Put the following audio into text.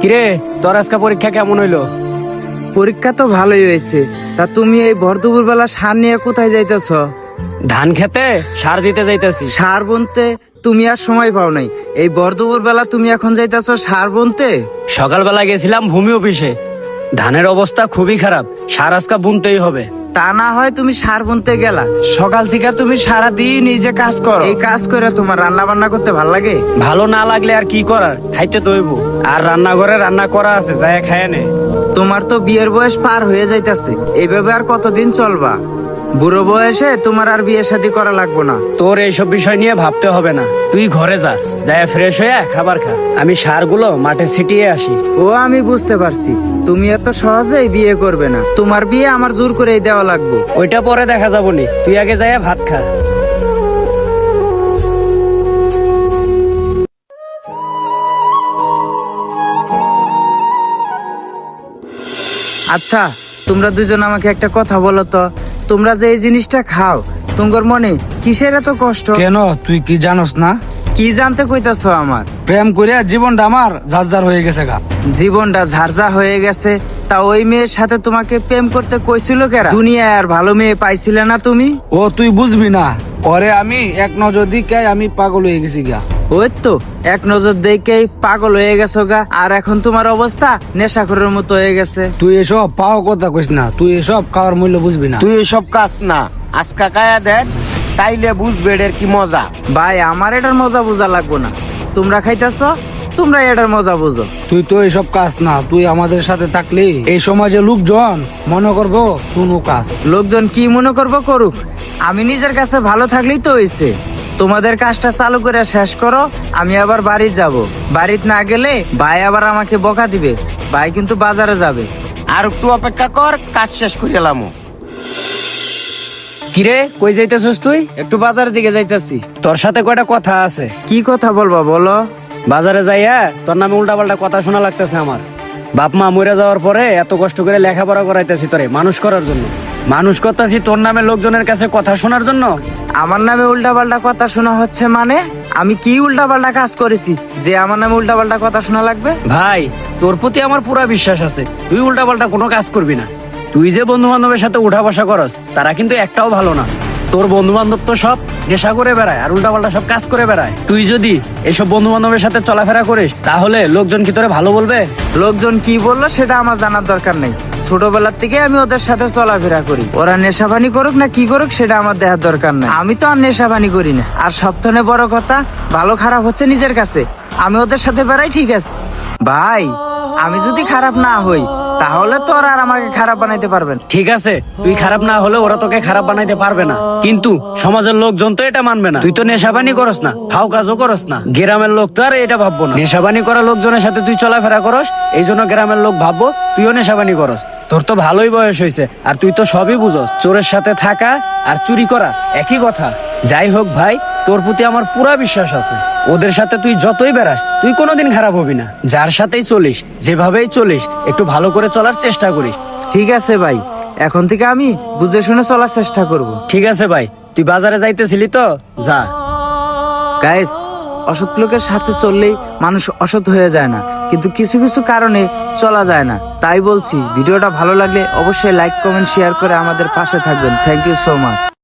কিরে তোর আজকে পরীক্ষা কেমন হইল? পরীক্ষা তো ভালোই হয়েছে। তা তুমি এই ভরদুপুর বেলা সার নিয়ে কোথায় যাইতেছ? ধান খেতে সার দিতে যাইতেছি। সার বুনতে তুমি আর সময় পাও নাই। এই বরদুপুর বেলা তুমি এখন যাইতেছ সার বুনতে? সকালবেলা গেছিলাম ভূমি অফিসে। ধানের অবস্থা খুবই খারাপ সার আজকা বুনতেই হবে। তা না হয় তুমি সার বুনতে গেলা। সকাল থেকে তুমি সারা দিন এই যে কাজ করো। এই কাজ করে তোমার রান্না বান্না করতে ভালো লাগে? ভালো না লাগলে আর কি করার? খাইতে তো হইব আর রান্নাঘরে রান্না করা আছে যায় খায় নে। তোমার তো বিয়ের বয়স পার হয়ে যাইতেছে। এইভাবে আর কতদিন চলবা? বুড়ো বয়সে তোমার আর বিয়ে শাদী করা লাগবো না। তোর এইসব বিষয় নিয়ে ভাবতে হবে না। তুই ঘরে যা যায় ফ্রেশ হয়ে খাবার খা। আমি সারগুলো মাঠে ছিটিয়ে আসি। ও আমি বুঝতে পারছি। তুমি এত সহজেই বিয়ে করবে না। তোমার বিয়ে আমার জোর করেই দেওয়া লাগবে। ওইটা পরে দেখা যাব নি। তুই আগে যায় ভাত খা। আচ্ছা তোমরা দুজন আমাকে একটা কথা বলো তো। তোমরা যে এই জিনিসটা খাও তোমার মনে কিসের এত কষ্ট? কেন? তুই কি জানোস না? কি জানতে কইতাছ আমার? প্রেম করিয়া জীবনটা আমার ঝাঁঝার হয়ে গেছে গা। জীবনটা ঝারঝা হয়ে গেছে তা ওই মেয়ের সাথে তোমাকে প্রেম করতে কইছিল কেরা? দুনিয়ায় আর ভালো মেয়ে পাইছিলে না তুমি? ও তুই বুঝবি না। পরে আমি এক নজর দিকে আমি পাগল হয়ে গেছি গা। ওই তো এক নজর দেখেই পাগল হয়ে গেছো গা। আর এখন তোমার অবস্থা? নেশাখরের মতো হয়ে গেছে। তুই এসব পাও কথা কইস না তুই এসব খাওয়ার মূল্য বুঝবি না। তুই এসব কাজ না আজকা কায়া দেখ তাইলে বুঝবে এর কি মজা। ভাই আমার এটার মজা বোঝা লাগবো না। তোমরা খাইতেছ তোমরা এটার মজা বুঝো। তুই তো এসব কাজ না তুই আমাদের সাথে থাকলি। এই সমাজে লোকজন মনে করব কোনো কাজ। লোকজন কি মনে করব করুক? আমি নিজের কাছে ভালো থাকলেই তো হয়েছে তোমাদের কাজটা চালু করে শেষ করো আমি আবার বাড়ি যাব। বাড়িতে না গেলে ভাই আবার আমাকে বকা দিবে। ভাই কিন্তু বাজারে যাবে। আর একটু অপেক্ষা কর কাজ শেষ করে এলাম। কিরে কই যাইতেছস তুই? একটু বাজারের দিকে যাইতেছি। তোর সাথে কয়টা কথা আছে? কি কথা বলবা বলো? বাজারে যাইয়া তোর নামে উল্টাপাল্টা কথা শোনা লাগতেছে আমার। বাপ মা মরে যাওয়ার পরে এত কষ্ট করে লেখাপড়া করাইতেছি তোরে মানুষ করার জন্য। মানুষ করতেছি তোর নামে লোকজনের কাছে কথা শোনার জন্য? আমার নামে উল্টাপাল্টা কথা শোনা হচ্ছে মানে? আমি কি উল্টাপাল্টা কাজ করেছি? যে আমার নামে উল্টাপাল্টা কথা শোনা লাগবে? ভাই তোর প্রতি আমার পুরা বিশ্বাস আছে। তুই উল্টাপাল্টা কোনো কাজ করবি না। তুই যে বন্ধু বান্ধবের সাথে উঠা বসা করস তারা কিন্তু একটাও ভালো না। তোর বন্ধু বান্ধব তো সব নেশা করে বেড়ায় আর উল্টাপাল্টা সব কাজ করে বেড়ায়। তুই যদি এসব বন্ধু বান্ধবের সাথে চলাফেরা করিস, তাহলে লোকজন কি তোরে ভালো বলবে? লোকজন কি বলল সেটা আমার জানার দরকার নেই। ছোটবেলার থেকে আমি ওদের সাথে চলাফেরা করি। ওরা নেশাবানি করুক না কি করুক, সেটা আমার দেখার দরকার নাই। আমি তো আর নেশাবানি করি না। আর সবথেকে বড় কথা, ভালো খারাপ হচ্ছে নিজের কাছে। আমি ওদের সাথে বেড়াই, ঠিক আছে। ভাই, আমি যদি খারাপ না হই তাহলে তো আর আমাকে খারাপ বানাইতে পারবেন ঠিক আছে, তুই খারাপ না হলে ওরা তোকে খারাপ বানাইতে পারবে না। কিন্তু সমাজের লোকজন তো এটা মানবে না। তুই তো নেশাবানি করস না, খাও কাজও করস না। গ্রামের লোক তো আর এটা ভাববো না। নেশাবানি করা লোকজনের সাথে তুই চলাফেরা করস, এই জন্য গ্রামের লোক ভাববো তুইও নেশাবানি করস। তোর তো ভালোই বয়স হয়েছে, আর তুই তো সবই বুঝস। চোরের সাথে থাকা আর চুরি করা, একই কথা। যাই হোক ভাই তোর প্রতি আমার পুরা বিশ্বাস আছে। ওদের সাথে তুই যতই বেড়াস, তুই কোনোদিন খারাপ হবি না। যার সাথেই চলিস, যেভাবেই চলিস, একটু ভালো করে চলার চেষ্টা করিস। ঠিক আছে ভাই, এখন থেকে আমি বুঝে শুনে চলার চেষ্টা করব। ঠিক আছে ভাই, তুই বাজারে যাইতেছিলি তো? যা। গাইস অসৎ লোকের সাথে চললেই মানুষ অসৎ হয়ে যায় না। কিন্তু কিছু কিছু কারণে চলা যায় না। তাই বলছি, ভিডিওটা ভালো লাগলে অবশ্যই লাইক কমেন্ট শেয়ার করে আমাদের পাশে থাকবেন। Thank you so much